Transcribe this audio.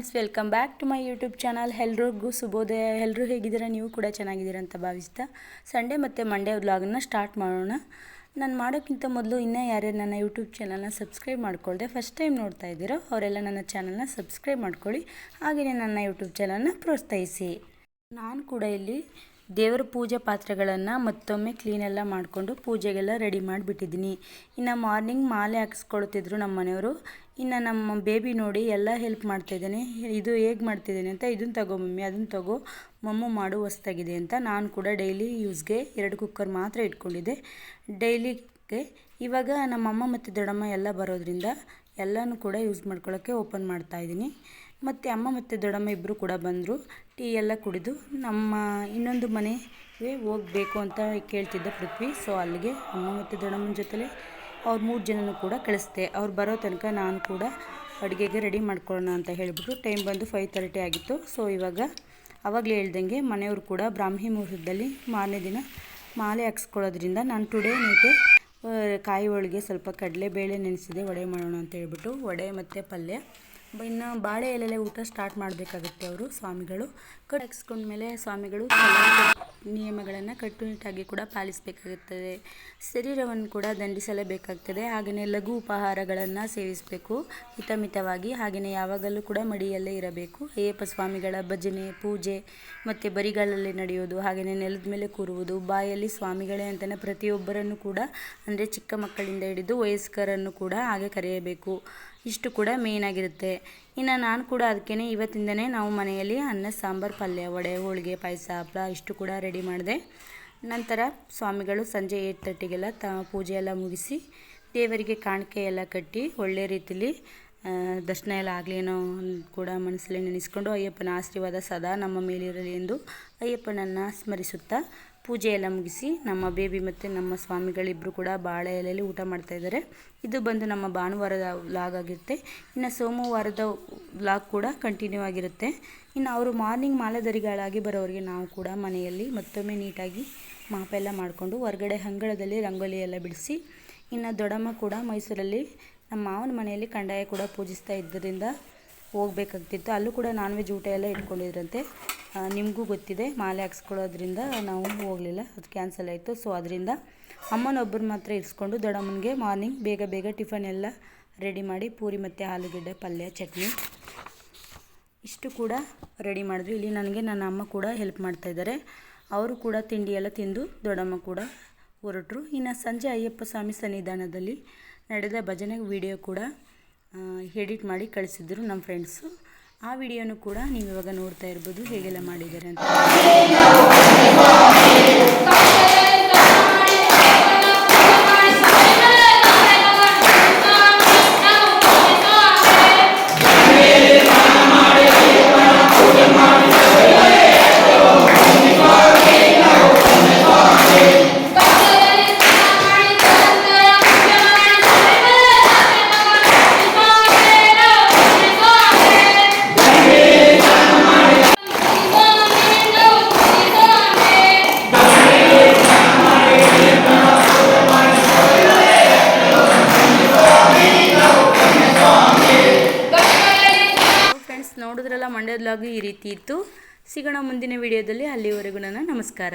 Friends welcome back to my YouTube channel ಎಲ್ರಿಗೂ ಶುಭೋದಯ. ಎಲ್ಲರೂ ಹೇಗಿದ್ದೀರಾ? ನೀವು ಕೂಡ ಚೆನ್ನಾಗಿದ್ದೀರಾ ಅಂತ ಭಾವಿಸ್ತಾ ಸಂಡೇ ಮತ್ತು ಮಂಡೇ ವ್ಲಾಗನ್ನ ಸ್ಟಾರ್ಟ್ ಮಾಡೋಣ. ನಾನು ಮಾಡೋಕ್ಕಿಂತ ಮೊದಲು ಇನ್ನೂ ಯಾರ್ಯಾರು ನನ್ನ ಯೂಟ್ಯೂಬ್ ಚಾನಲ್ನ ಸಬ್ಸ್ಕ್ರೈಬ್ ಮಾಡ್ಕೊಳ್ದೆ ಫಸ್ಟ್ ಟೈಮ್ ನೋಡ್ತಾ ಇದ್ದೀರೋ ಅವರೆಲ್ಲ ನನ್ನ ಚಾನಲ್ನ ಸಬ್ಸ್ಕ್ರೈಬ್ ಮಾಡ್ಕೊಳ್ಳಿ. ಹಾಗೆಯೇ ನನ್ನ ಯೂಟ್ಯೂಬ್ ಚಾನಲ್ನ ಪ್ರೋತ್ಸಾಹಿಸಿ. ನಾನು ಕೂಡ ಇಲ್ಲಿ ದೇವರ ಪೂಜೆ ಪಾತ್ರೆಗಳನ್ನು ಮತ್ತೊಮ್ಮೆ ಕ್ಲೀನೆಲ್ಲ ಮಾಡಿಕೊಂಡು ಪೂಜೆಗೆಲ್ಲ ರೆಡಿ ಮಾಡಿಬಿಟ್ಟಿದ್ದೀನಿ. ಇನ್ನು ಮಾರ್ನಿಂಗ್ ಮಾಲೆ ಹಾಕಿಸ್ಕೊಳ್ತಿದ್ರು ನಮ್ಮ ಮನೆಯವರು. ಇನ್ನು ನಮ್ಮ ಬೇಬಿ ನೋಡಿ ಎಲ್ಲ ಹೆಲ್ಪ್ ಮಾಡ್ತಾಯಿದ್ದಾನೆ ಇದು ಹೇಗೆ ಮಾಡ್ತಿದ್ದೇನೆ ಅಂತ ಇದನ್ನು ತಗೋ ಮಮ್ಮಿ ಅದನ್ನು ತಗೋ. ಮಮ್ಮು ಮಾಡು ಹೊಸ್ತಾಗಿದೆ ಅಂತ ನಾನು ಕೂಡ ಡೈಲಿ ಯೂಸ್ಗೆ ಎರಡು ಕುಕ್ಕರ್ ಮಾತ್ರ ಇಟ್ಕೊಂಡಿದ್ದೆ. ಡೈಲಿಗೆ ಇವಾಗ ನಮ್ಮಮ್ಮ ಮತ್ತು ದೊಡ್ಡಮ್ಮ ಎಲ್ಲ ಬರೋದ್ರಿಂದ ಎಲ್ಲನೂ ಕೂಡ ಯೂಸ್ ಮಾಡ್ಕೊಳ್ಳೋಕ್ಕೆ ಓಪನ್ ಮಾಡ್ತಾಯಿದ್ದೀನಿ ಮತ್ತು ಅಮ್ಮ ಮತ್ತು ದೊಡ್ಡಮ್ಮ ಇಬ್ಬರು ಕೂಡ ಬಂದರು. ಟೀ ಎಲ್ಲ ಕುಡಿದು ನಮ್ಮ ಇನ್ನೊಂದು ಮನೆಗೆ ಹೋಗಬೇಕು ಅಂತ ಕೇಳ್ತಿದ್ದ ಪೃಥ್ವಿ. ಸೊ ಅಲ್ಲಿಗೆ ಅಮ್ಮ ಮತ್ತು ದೊಡ್ಡಮ್ಮನ ಜೊತೆಲೆ ಅವ್ರು ಮೂರು ಜನನೂ ಕೂಡ ಕಳಿಸ್ದೆ. ಅವ್ರು ಬರೋ ತನಕ ನಾನು ಕೂಡ ಅಡುಗೆಗೆ ರೆಡಿ ಮಾಡ್ಕೊಳ್ಳೋಣ ಅಂತ ಹೇಳಿಬಿಟ್ಟು ಟೈಮ್ ಬಂದು ಫೈವ್ ತರ್ಟಿ ಆಗಿತ್ತು. ಸೊ ಇವಾಗ ಅವಾಗಲೇ ಹೇಳ್ದಂಗೆ ಮನೆಯವರು ಕೂಡ ಬ್ರಾಹ್ಮಿ ಮುಹೂರ್ತದಲ್ಲಿ ಮಾರನೇ ದಿನ ಮಾಲೆ ಹಾಕ್ಸ್ಕೊಳ್ಳೋದ್ರಿಂದ ನಾನು ಟುಡೇ ನೈಟೇ ಕಾಯಿ ಹೋಳಿಗೆ ಸ್ವಲ್ಪ ಕಡಲೆಬೇಳೆ ನೆನೆಸಿದೆ, ವಡೆ ಮಾಡೋಣ ಅಂತ ಹೇಳ್ಬಿಟ್ಟು, ವಡೆ ಮತ್ತು ಪಲ್ಯ. ಇನ್ನು ಬಾಳೆ ಎಲೆಲೆ ಊಟ ಸ್ಟಾರ್ಟ್ ಮಾಡಬೇಕಾಗುತ್ತೆ ಅವರು, ಸ್ವಾಮಿಗಳು. ಕಟ್ಸ್ಕೊಂಡ್ಮೇಲೆ ಸ್ವಾಮಿಗಳು ನಿಯಮಗಳನ್ನು ಕಟ್ಟುನಿಟ್ಟಾಗಿ ಕೂಡ ಪಾಲಿಸಬೇಕಾಗುತ್ತದೆ ಶರೀರವನ್ನು ಕೂಡ ದಂಡಿಸಲೇಬೇಕಾಗ್ತದೆ. ಹಾಗೆಯೇ ಲಘು ಉಪಹಾರಗಳನ್ನು ಸೇವಿಸಬೇಕು. ಹಿತಮಿತವಾಗಿ ಹಾಗೆಯೇ ಯಾವಾಗಲೂ ಕೂಡ ಮಡಿಯಲ್ಲೇ ಇರಬೇಕು. ಅಯ್ಯಪ್ಪ ಸ್ವಾಮಿಗಳ ಭಜನೆ, ಪೂಜೆ ಮತ್ತು ಬರಿಗಾಲಲ್ಲಿ ನಡೆಯೋದು ಹಾಗೆಯೇ ನೆಲದ ಮೇಲೆ ಕೂರುವುದು, ಬಾಯಲ್ಲಿ ಸ್ವಾಮಿಗಳೇ ಅಂತಲೇ ಪ್ರತಿಯೊಬ್ಬರನ್ನು ಕೂಡ, ಅಂದರೆ ಚಿಕ್ಕ ಮಕ್ಕಳಿಂದ ಹಿಡಿದು ವಯಸ್ಕರನ್ನು ಕೂಡ ಹಾಗೆ ಕರೆಯಬೇಕು. ಇಷ್ಟು ಕೂಡ ಮೇಯ್ನಾಗಿರುತ್ತೆ ಇನ್ನು ನಾನು ಕೂಡ ಅದಕ್ಕೇ ಇವತ್ತಿಂದನೇ ನಾವು ಮನೆಯಲ್ಲಿ ಅನ್ನ, ಸಾಂಬಾರು, ಪಲ್ಯ, ವಡೆ, ಹೋಳಿಗೆ, ಪಾಯಸ ಹಪ್ಪಳ ಇಷ್ಟು ಕೂಡ ರೆಡಿ ಮಾಡಿದೆ. ನಂತರ ಸ್ವಾಮಿಗಳು ಸಂಜೆ ಏಟ್ ತರ್ಟಿಗೆಲ್ಲ ತ, ಪೂಜೆ ಎಲ್ಲ ಮುಗಿಸಿ ದೇವರಿಗೆ ಕಾಣಿಕೆ ಎಲ್ಲ ಕಟ್ಟಿ ಒಳ್ಳೆ ರೀತಿಲಿ ದರ್ಶನ ಎಲ್ಲ ಆಗಲಿ ಅನ್ನೋ ಕೂಡ ಮನಸ್ಸಲ್ಲಿ ನೆನೆಸ್ಕೊಂಡು ಅಯ್ಯಪ್ಪನ ಆಶೀರ್ವಾದ ಸದಾ ನಮ್ಮ ಮೇಲಿರಲಿ ಎಂದು ಅಯ್ಯಪ್ಪನನ್ನು ಸ್ಮರಿಸುತ್ತಾ ಪೂಜೆ ಎಲ್ಲ ಮುಗಿಸಿ ನಮ್ಮ ಬೇಬಿ ಮತ್ತು ನಮ್ಮ ಸ್ವಾಮಿಗಳಿಬ್ಬರು ಕೂಡ ಬಾಳೆ ಎಲೆಯಲ್ಲಿ ಊಟ ಮಾಡ್ತಾ ಇದ್ದಾರೆ. ಇದು ಬಂದು ನಮ್ಮ ಭಾನುವಾರದ ವ್ಲಾಗ್ ಆಗಿರುತ್ತೆ. ಇನ್ನು ಸೋಮವಾರದ ವ್ಲಾಗ್ ಕೂಡ ಕಂಟಿನ್ಯೂ ಆಗಿರುತ್ತೆ. ಇನ್ನು ಅವರು ಮಾರ್ನಿಂಗ್ ಮಾಲಧರಿಗಳಾಗಿ ಬರೋರಿಗೆ ನಾವು ಕೂಡ ಮನೆಯಲ್ಲಿ ಮತ್ತೊಮ್ಮೆ ನೀಟಾಗಿ ಮಾಪೆಲ್ಲ ಮಾಡಿಕೊಂಡು ಹೊರಗಡೆ ಅಂಗಳದಲ್ಲಿ ರಂಗೋಲಿ ಎಲ್ಲ ಬಿಡಿಸಿ, ಇನ್ನು ದೊಡ್ಡಮ್ಮ ಕೂಡ ಮೈಸೂರಲ್ಲಿ ನಮ್ಮ ಮಾವನ ಮನೆಯಲ್ಲಿ ಕಂಡಾಯ ಕೂಡ ಪೂಜಿಸ್ತಾ ಇದ್ದರಿಂದ ಹೋಗ್ಬೇಕಾಗ್ತಿತ್ತು. ಅಲ್ಲೂ ಕೂಡ ನಾನ್ ವೆಜ್ ಊಟ ಎಲ್ಲ ಇಟ್ಕೊಂಡಿದ್ರಂತೆ. ನಿಮಗೂ ಗೊತ್ತಿದೆ, ಮಾಲೆ ಹಾಕ್ಸ್ಕೊಳ್ಳೋದ್ರಿಂದ ನಾವು ಹೋಗಲಿಲ್ಲ, ಅದು ಕ್ಯಾನ್ಸಲ್ ಆಯಿತು. ಸೊ ಅದರಿಂದ ಅಮ್ಮನೊಬ್ಬರು ಮಾತ್ರ ಇರಿಸ್ಕೊಂಡು ದೊಡ್ಡಮ್ಮನಿಗೆ ಮಾರ್ನಿಂಗ್ ಬೇಗ ಬೇಗ ಟಿಫನ್ ಎಲ್ಲ ರೆಡಿ ಮಾಡಿ ಪೂರಿ ಮತ್ತು ಆಲೂಗಡ್ಡೆ, ಪಲ್ಯ, ಚಟ್ನಿ ಇಷ್ಟು ಕೂಡ ರೆಡಿ ಮಾಡಿದ್ವಿ ಇಲ್ಲಿ ನನಗೆ ನನ್ನ ಅಮ್ಮ ಕೂಡ ಹೆಲ್ಪ್ ಮಾಡ್ತಾಯಿದ್ದಾರೆ ಅವರು ಕೂಡ ತಿಂಡಿ ಎಲ್ಲ ತಿಂದು ದೊಡ್ಡಮ್ಮ ಕೂಡ ಹೊರಟರು. ಇನ್ನು ಸಂಜೆ ಅಯ್ಯಪ್ಪ ಸ್ವಾಮಿ ಸನ್ನಿಧಾನದಲ್ಲಿ ನಡೆದ ಭಜನೆ ವಿಡಿಯೋ ಕೂಡ ಎಡಿಟ್ ಮಾಡಿ ಕಳಿಸಿದ್ರು ನಮ್ಮ ಫ್ರೆಂಡ್ಸು ಆ ವಿಡಿಯೋನು ಕೂಡ ನೀವು ಇವಾಗ ನೋಡ್ತಾ ಇರ್ಬೋದು ಹೇಗೆಲ್ಲ ಮಾಡಿದ್ದಾರೆ ಅಂತ ನೋಡಿದ್ರಲ್ಲ ಮಂಡ್ಯದ ಲಾಗು ಈ ರೀತಿ ಇತ್ತು. ಸಿಗೋಣ ಮುಂದಿನ ವಿಡಿಯೋದಲ್ಲಿ ಅಲ್ಲಿವರೆಗೂ ನನ್ನ ನಮಸ್ಕಾರ.